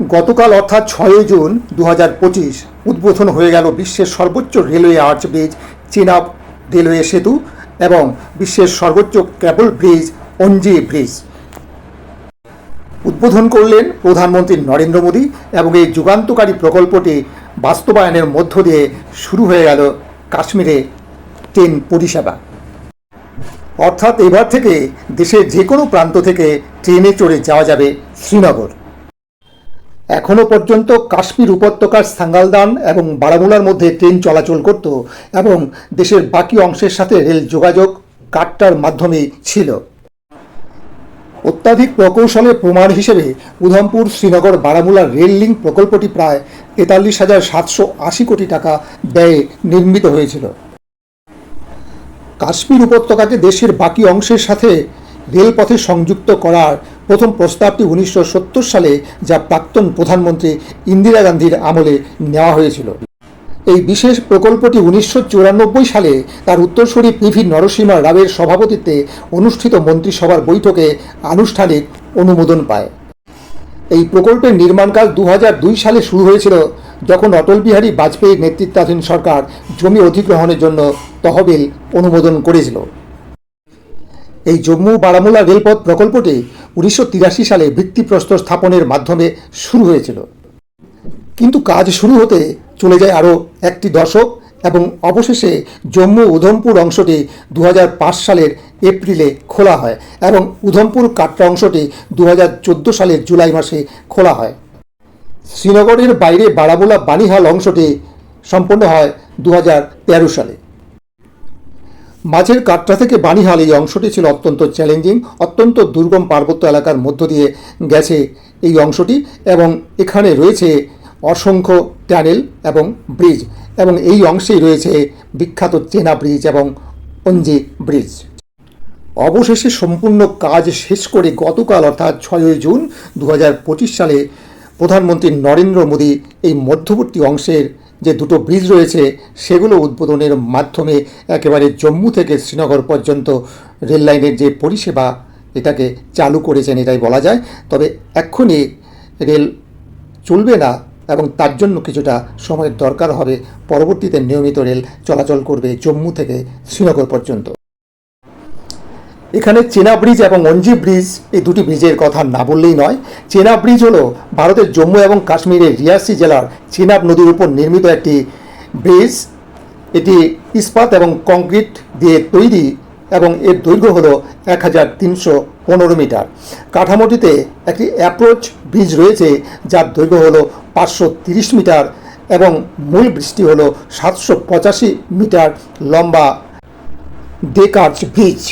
গতকাল অর্থাৎ ছয়ই জুন দু পঁচিশ উদ্বোধন হয়ে গেল বিশ্বের সর্বোচ্চ railway arch bridge Chenab railway সেতু এবং বিশ্বের সর্বোচ্চ ক্যাবল ব্রিজ, অঞ্জি ব্রিজ। উদ্বোধন করলেন প্রধানমন্ত্রী নরেন্দ্র মোদী এবং এই যুগান্তকারী প্রকল্পটি বাস্তবায়নের মধ্য দিয়ে শুরু হয়ে গেল কাশ্মীরে ট্রেন পরিষেবা। অর্থাৎ এবার থেকে দেশের যে কোনো প্রান্ত থেকে ট্রেনে চড়ে যাওয়া যাবে শ্রীনগর। এখনও পর্যন্ত কাশ্মীর উপত্যকার সাঙ্গালদান এবং বারামুলার মধ্যে ট্রেন চলাচল করত এবং দেশের বাকি অংশের সাথে রেল যোগাযোগ কাটটার মাধ্যমে ছিল। অত্যাধিক প্রকৌশলের প্রমাণ হিসেবে উধমপুর, শ্রীনগর, বারামুলা রেল লিঙ্ক প্রকল্পটি প্রায় তেতাল্লিশ হাজার সাতশো আশি কোটি টাকা ব্যয়ে নির্মিত হয়েছিল। কাশ্মীর উপত্যকাকে দেশের বাকি অংশের সাথে রেলপথে সংযুক্ত করার প্রথম প্রস্তাবটি উনিশশো সত্তর সালে যা প্রাক্তন প্রধানমন্ত্রী ইন্দিরা গান্ধীর আমলে নেওয়া হয়েছিল। এই বিশেষ প্রকল্পটি উনিশশো চুরানব্বই সালে তার উত্তরসূরি পিভি নরসিমা রাবের সভাপতিত্বে অনুষ্ঠিত মন্ত্রিসভার বৈঠকে আনুষ্ঠানিক অনুমোদন পায়। এই প্রকল্পের নির্মাণকাল দু সালে শুরু হয়েছিল যখন অটল বিহারী বাজপেয়ীর নেতৃত্বাধীন সরকার জমি অধিগ্রহণের জন্য তহবিল অনুমোদন করেছিল। এই জম্মু বারামুলা রেলপথ প্রকল্পটি উনিশশো তিরাশি সালে ভিত্তিপ্রস্তর স্থাপনের মাধ্যমে শুরু হয়েছিল। কিন্তু কাজ শুরু হতে চলে যায় আরও একটি দশক এবং অবশেষে জম্মু উধমপুর অংশটি দু হাজার পাঁচ সালের এপ্রিলে খোলা হয় এবং উধমপুর কাটরা অংশটি দু হাজার চোদ্দ সালের জুলাই মাসে খোলা হয়। শ্রীনগরের বাইরে বারামুলা বানিহাল অংশটি সম্পন্ন হয় দু হাজার তেরো সালে। মাঝের কাটরা থেকে বানিহাল এই অংশটি ছিল অত্যন্ত চ্যালেঞ্জিং অত্যন্ত দুর্গম পার্বত্য এলাকার মধ্য দিয়ে গেছে এই অংশটি এবং এখানে রয়েছে অসংখ্য ট্যানেল এবং ব্রিজ এবং এই অংশেই রয়েছে বিখ্যাত চেনা ব্রিজ এবং অঞ্জি ব্রিজ। অবশেষে সম্পূর্ণ কাজ শেষ করে গতকাল অর্থাৎ ছয়ই জুন দু হাজার পঁচিশ সালে প্রধানমন্ত্রী নরেন্দ্র মোদী এই মধ্যবর্তী অংশের যে দুটো ব্রিজ রয়েছে, সেগুলো উদ্বোধনের মাধ্যমে একেবারে জম্মু থেকে শ্রীনগর পর্যন্ত রেল লাইনের যে পরিষেবা, এটাকে চালু করেছেন এটাই বলা যায়। তবে এক্ষুনি রেল চলবে না এবং তার জন্য কিছুটা সময়ের দরকার হবে। পরবর্তীতে নিয়মিত রেল চলাচল করবে জম্মু থেকে শ্রীনগর পর্যন্ত। এখানে চেনা ব্রিজ এবং অঞ্জি ব্রিজ, এই দুটি ব্রিজের কথা না বললেই নয়। চেনা ব্রিজ হলো ভারতের জম্মু এবং কাশ্মীরের রিয়াসি জেলার চেনাব নদীর উপর নির্মিত একটি ব্রিজ। এটি ইস্পাত এবং কংক্রিট দিয়ে তৈরি এবং এর দৈর্ঘ্য হলো এক হাজার তিনশো পনেরো মিটার। কাঠামোটিতে একটি অ্যাপ্রোচ ব্রিজ রয়েছে, যার দৈর্ঘ্য হলো পাঁচশো তিরিশ মিটার এবং মূল ব্রিজটি হলো সাতশো পঁচাশি মিটার লম্বা। Deck arch bridge.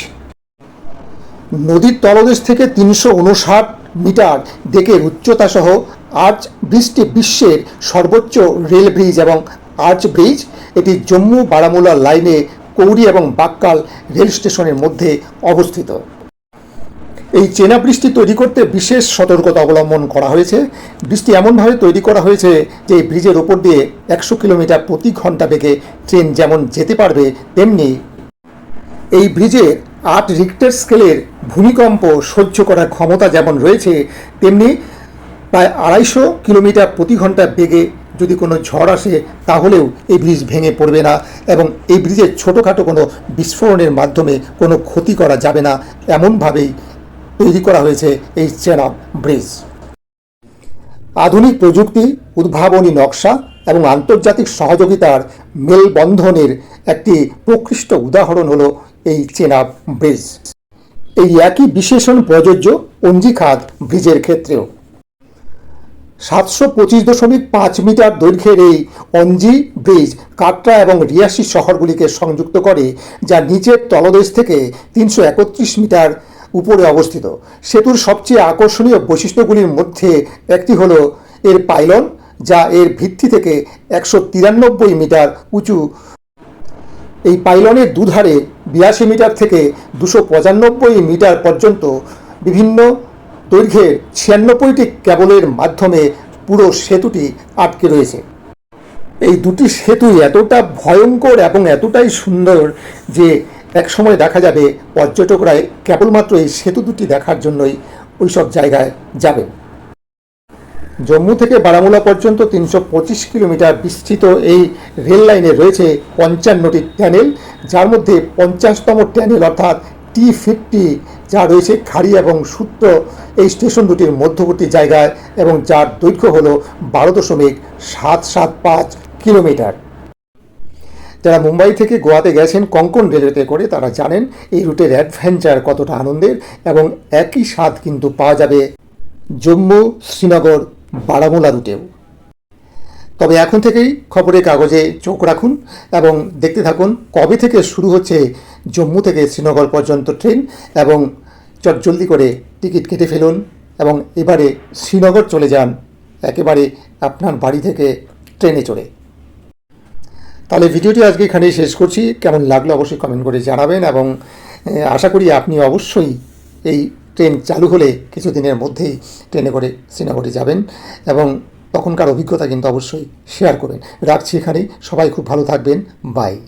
নদীর তলদেশ থেকে তিনশো উনষাট মিটার ডেকের উচ্চতা সহ আর্চ ব্রিজটি বিশ্বের সর্বোচ্চ রেল ব্রিজ এবং আর্চ ব্রিজ। এটি জম্মু বারামুলা লাইনে কৌরি এবং বাক্কাল রেল স্টেশনের মধ্যে অবস্থিত। এই চেনা বৃষ্টি তৈরি করতে বিশেষ সতর্কতা অবলম্বন করা হয়েছে। বৃষ্টি এমনভাবে তৈরি করা হয়েছে যে এই ব্রিজের ওপর দিয়ে একশো কিলোমিটার প্রতি ঘণ্টা বেগে ট্রেন যেমন যেতে পারবে, তেমনি এই ব্রিজে আট রিক্টার স্কেলের ভূমিকম্প সহ্য করার ক্ষমতা যেমন রয়েছে, তেমনি প্রায় আড়াইশো কিলোমিটার প্রতি ঘণ্টা বেগে যদি কোনো ঝড় আসে, তাহলেও এই ব্রিজ ভেঙে পড়বে না এবং এই ব্রিজের ছোটোখাটো কোনো বিস্ফোরণের মাধ্যমে কোনো ক্ষতি করা যাবে না এমনভাবেই তৈরি করা হয়েছে এই চেনাব ব্রিজ আধুনিক প্রযুক্তি, উদ্ভাবনী নকশা এবং আন্তর্জাতিক সহযোগিতার মেলবন্ধনের একটি প্রকৃষ্ট উদাহরণ হলো এই চেনাব ব্রিজ। এই একই বিশেষণ প্রযোজ্য অঞ্জিখাত ব্রিজের ক্ষেত্রেও। সাতশো পঁচিশ দশমিক পাঁচ মিটার দৈর্ঘ্যের এই অঞ্জি ব্রিজ কাটরা এবং রিয়াসি শহরগুলিকে সংযুক্ত করে, যা নিচের তলদেশ থেকে তিনশো একত্রিশ মিটার উপরে অবস্থিত। সেতুর সবচেয়ে আকর্ষণীয় বৈশিষ্ট্যগুলির মধ্যে একটি হলো এর পাইলন যা এর ভিত্তি থেকে একশো তিরানব্বই মিটার উঁচু। এই পাইলনের দুধারে বিরাশি মিটার থেকে দুশো পঁচানব্বই মিটার পর্যন্ত বিভিন্ন দৈর্ঘ্যের ছিয়ানব্বইটি ক্যাবলের মাধ্যমে পুরো সেতুটি আটকে রয়েছে। এই দুটি সেতু এতটা ভয়ঙ্কর এবং এতটাই সুন্দর যে একসময় দেখা যাবে পর্যটকরা কেবলমাত্র এই সেতু দুটি দেখার জন্যই ওইসব জায়গায় যাবেন। জম্মু থেকে বারামুলা পর্যন্ত তিনশো পঁচিশ কিলোমিটার বিস্তৃত এই রেল লাইনে রয়েছে পঞ্চান্নটি ট্যানেল, যার মধ্যে পঞ্চাশতম ট্যানেল অর্থাৎ টি ফিফটি, যা রয়েছে খাড়ি এবং সূত্র। এই স্টেশন দুটির মধ্যবর্তী জায়গায় এবং যার দৈর্ঘ্য হল বারো দশমিক সাত সাত পাঁচ কিলোমিটার। যারা মুম্বাই থেকে গোয়াতে গেছেন কঙ্কন রেলওয়েতে করে, তারা জানেন এই রুটের অ্যাডভেঞ্চার কতটা আনন্দের এবং একই স্বাদ কিন্তু পাওয়া যাবে। জম্মু, শ্রীনগর বারামুলা রুটেও। তবে এখন থেকেই খবরের কাগজে চোখ রাখুন এবং দেখতে থাকুন কবে থেকে শুরু হচ্ছে জম্মু থেকে শ্রীনগর পর্যন্ত ট্রেন এবং চট জলদি করে টিকিট কেটে ফেলুন এবং এবারে শ্রীনগর চলে যান একেবারে আপনার বাড়ি থেকে ট্রেনে চড়ে। তাহলে ভিডিওটি আজকে এখানেই শেষ করছি। কেমন লাগল অবশ্যই কমেন্ট করে জানাবেন এবং আশা করি আপনি অবশ্যই এই ট্রেন চালু হলে কিছুদিনের মধ্যেই ট্রেনে করে শ্রীনগরে যাবেন এবং তখনকার অভিজ্ঞতা কিন্তু অবশ্যই শেয়ার করবেন। রাখছি এখানেই। সবাই খুব ভালো থাকবেন। বাই